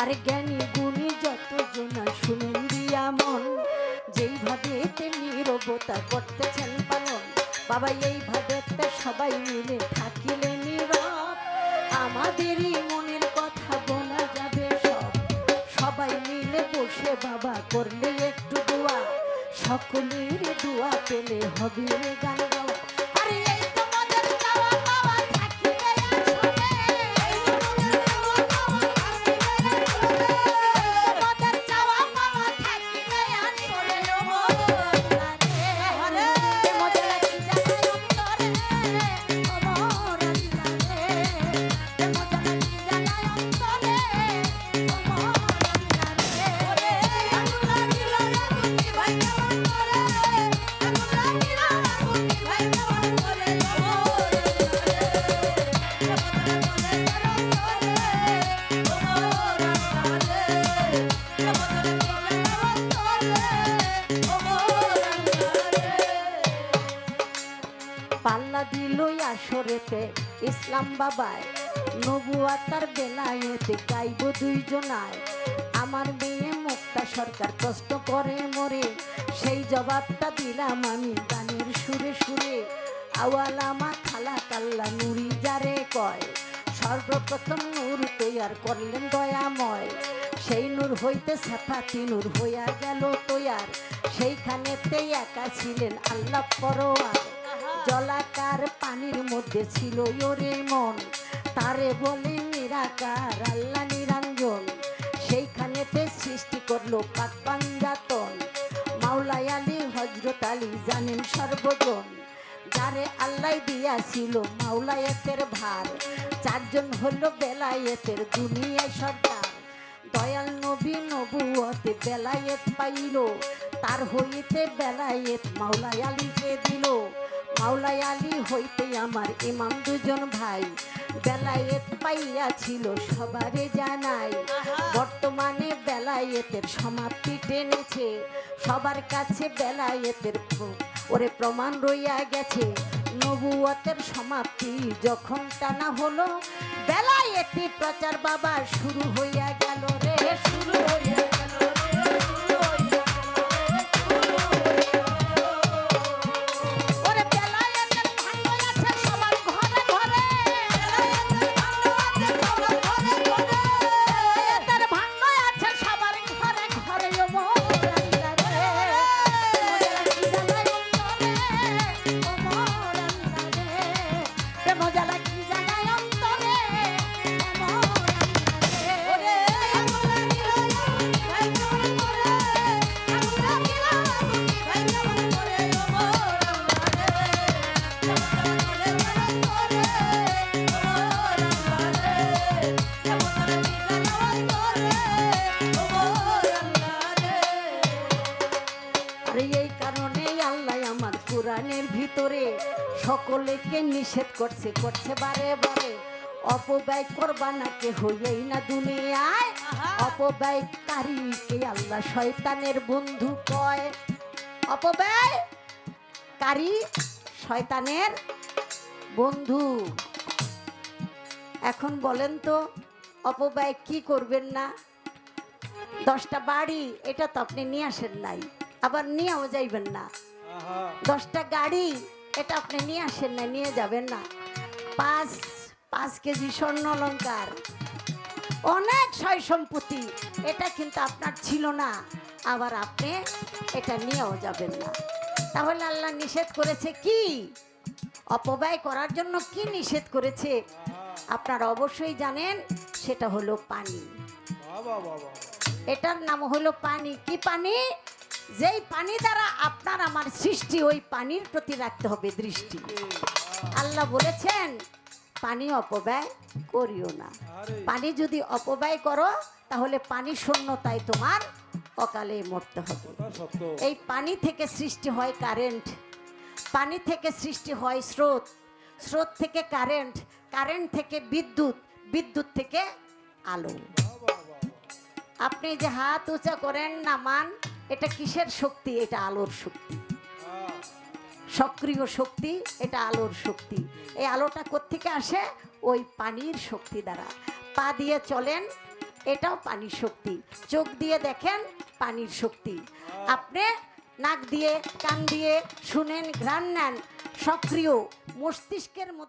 আরে জ্ঞানী গুণী যত জনা শুনেন দিয়া মন যেইভাবে এতে নীরবতা করতেছেন পালন। বাবা এইভাবে তো সবাই মিলে থাকিলে নীরব। আমাদেরই মনের কথা বলা যাবে সব। সবাই মিলে বসে বাবা, করলে একটু দোয়া। সকলের দোয়া পেলে হবে গান। পাল্লা দিল আসরেতে, ইসলাম বাবায়। নবুয়া তার বেলায়েতে গাইব দুইজনায়। আমার মেয়ে মুক্তা সরকার কষ্ট করে মরে, সেই জবাবটা দিলাম আমি গানের সুরে সুরে। আওয়ালামা খালা কাল্লা নুরি যারে কয়, সর্বপ্রথম নূর তৈয়ার করলেন দয়াময়। সেই নূর হইতে সাফাতি নূর হইয়া গেল তৈয়ার। সেইখানেতেই একা ছিলেন আল্লাহ পরোয়ার। জলাকার পানির মধ্যে ছিল ওরে মন। তারে বলে, নিরাকার, আল্লাহ নিরঞ্জন। সেইখানেতে সৃষ্টি করল পাক পাঞ্জাতন মাওলাই আলী হজরত আলী জানেন সর্বজন। যারে আল্লাহ দিয়াছিল মাওলায়েতের ভার। চারজন হলো বেলায়েতের দুনিয়ায় সর্দার। দয়াল নবী নবুয়তে বেলায়েত পাইল। তার হইতে বেলায়েত মাওলাই আলীকে দিল। মাওলাই আলী হইতে আমার ইমাম দুজন ভাই। বেলায়েত পাইয়াছিল সবারে জানাই। বর্তমানে বেলায়েতের সমাপ্তি টেনেছে। সবার কাছে বেলায়েতের ওরে প্রমাণ রইয়া গেছে। নবুয়তের সমাপ্তি যখন টানা হলো, বেলায়েতি প্রচার বাবা শুরু হইয়া গেল রে। শুরু হইয়া কোরআনের ভিতরে সকলেকে নিষেধ করছে করছে বারে বারে। অপব্যয় করবা না কে হইয়াই না দুনিয়ায়। অপব্যয়কারীকে আল্লাহ শয়তানের বন্ধু কয়? অপব্যয় কারী শয়তানের বন্ধু। এখন বলেন তো অপব্যয় কি করবেন না? দশটা বাড়ি এটা তো আপনি নিয়ে আসেন নাই আবার নিয়েও যাইবেন না। দশটা গাড়ি এটা আপনি নিয়ে আসেন না নিয়ে যাবেন না। পাঁচ পাঁচ কেজি স্বর্ণ অলঙ্কার অনেক সয় সম্পত্তি এটা কিন্তু আপনার ছিল না আবার আপনি এটা নিয়েও যাবেন না। তাহলে আল্লাহ নিষেধ করেছে কি? অপব্যয় করার জন্য কি নিষেধ করেছে? আপনারা অবশ্যই জানেন সেটা হলো পানি। এটার নাম হলো পানি। কি পানি? যেই পানি দ্বারা আপনার আমার সৃষ্টি ওই পানির প্রতি রাখতে হবে দৃষ্টি। আল্লাহ বলেছেন পানি অপব্যয় করিও না। পানি যদি অপব্যয় করো তাহলে পানি শূন্যতায় তোমার অকালে মরতে হবে। এই পানি থেকে সৃষ্টি হয় কারেন্ট পানি থেকে সৃষ্টি হয় স্রোত। স্রোত থেকে কারেন্ট কারেন্ট থেকে বিদ্যুৎ বিদ্যুৎ থেকে আলো। আপনি যে হাত উঁচা করেন নামান এটা কিসের শক্তি? এটা আলোর শক্তি। সক্রিয় শক্তি এটা আলোর শক্তি। এই আলোটা কোত্থেকে আসে? ওই পানির শক্তি দ্বারা। পা দিয়ে চলেন এটাও পানির শক্তি। চোখ দিয়ে দেখেন পানির শক্তি। আপনি নাক দিয়ে কান দিয়ে শুনেন ঘ্রাণ নেন সক্রিয় মস্তিষ্কের মধ্যে